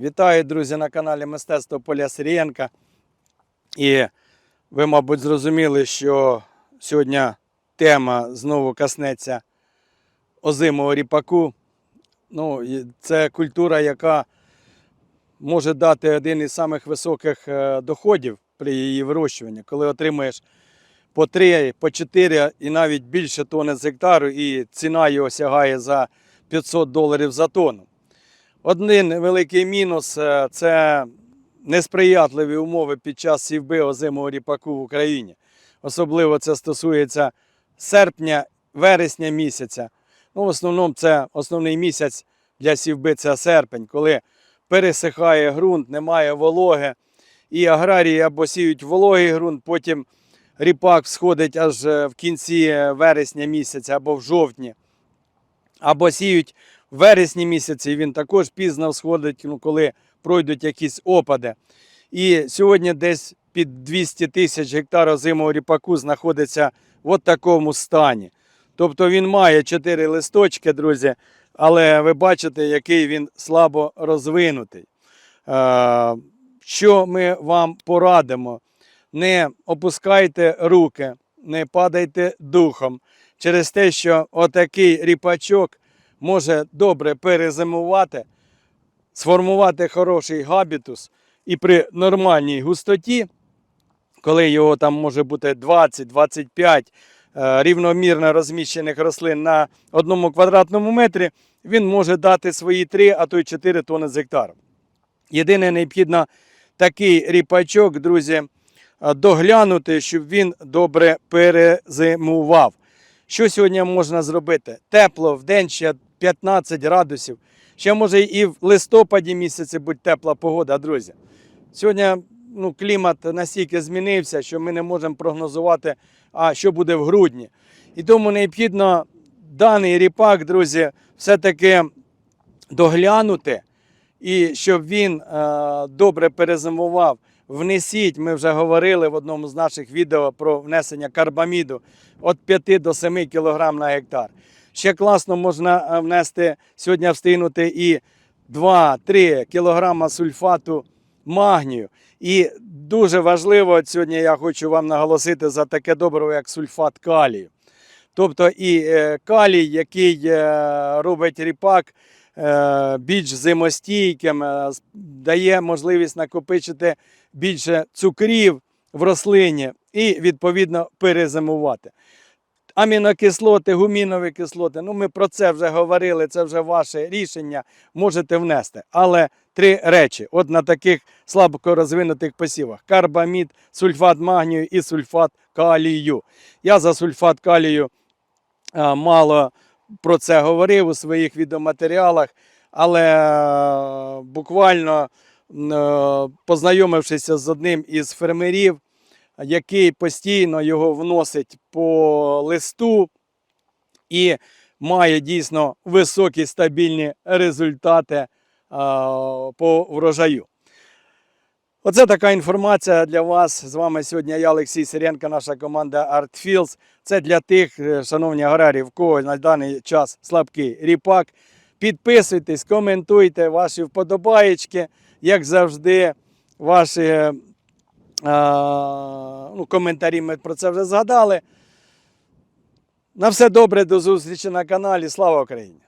Вітаю, друзі, на каналі Мистецтво Поля Сирієнка. І ви, мабуть, зрозуміли, що сьогодні тема знову коснеться озимого ріпаку. Ну, це культура, яка може дати один із самих високих е, доходів при її вирощуванні, коли отримуєш по 3, по 4 і навіть більше тони з гектару, і ціна його сягає за 500 доларів за тонну. Один великий мінус е, це несприятливі умови під час сівби озимого ріпаку в Україні. Особливо це стосується серпня, вересня місяця. Ну, в основному це основний місяць для сівби це серпень, коли пересихає ґрунт, немає вологи. І аграрії або сіють вологий ґрунт, потім ріпак сходить аж е, в кінці вересня місяця або в жовтні. Або сіють в вересні місяці, він також пізно сходить, ну, коли пройдуть якісь опади. І сьогодні десь під 200 тисяч гектар озимого ріпаку знаходиться в такому стані. Тобто він має 4 листочки, друзі, але ви бачите, який він слабо розвинутий. Е, Що ми вам порадимо? Не опускайте руки, не падайте духом через те, що отакий ріпачок може добре перезимувати, сформувати хороший габітус і при нормальній густоті, коли його там може бути 20-25 е, рівномірно розміщених рослин на одному квадратному метрі, він може дати свої 3, а то й 4 тони з гектару. Єдине необхідно такий ріпачок, друзі, е, доглянути, щоб він добре перезимував. Що сьогодні можна зробити? Тепло, в день ще 15 градусів. Ще може і в листопаді місяці будь тепла погода, друзі. Сьогодні ну, клімат настільки змінився, що ми не можемо прогнозувати, а що буде в грудні. І тому необхідно даний ріпак, друзі, все-таки доглянути, і щоб він е, добре перезимував. Внесіть, ми вже говорили в одному з наших відео про внесення карбаміду від 5 до 7 кг на гектар. Ще класно можна е, внести сьогодні встигнути і 2-3 кг сульфату магнію. І дуже важливо сьогодні я хочу вам наголосити за таке добриво, як сульфат калію. Тобто і е, калій, який е, робить ріпак більш зимостійким, дає можливість накопичити більше цукрів в рослині і відповідно перезимувати. Амінокислоти, гумінові кислоти. Ну, ми про це вже говорили, це вже ваше рішення. Можете внести. Але три речі: от на таких слабко розвинутих посівах: карбамід, сульфат магнію і сульфат калію. Я за сульфат калію е, мало про це говорив у своїх відеоматеріалах, але е, буквально е, познайомившись з одним із фермерів, який постійно його вносить по листу і має дійсно високі стабільні результати е, по врожаю. Оце така інформація для вас. З вами сьогодні я, Олексій Сиренко, наша команда ArtFields. Це для тих, е, шановні аграрії, кого на даний час слабкий ріпак. Підписуйтесь, коментуйте ваші вподобаєчки, як завжди, ваші е, ну, коментарі ми про це вже згадали. На все добре, до зустрічі на каналі. Слава Україні!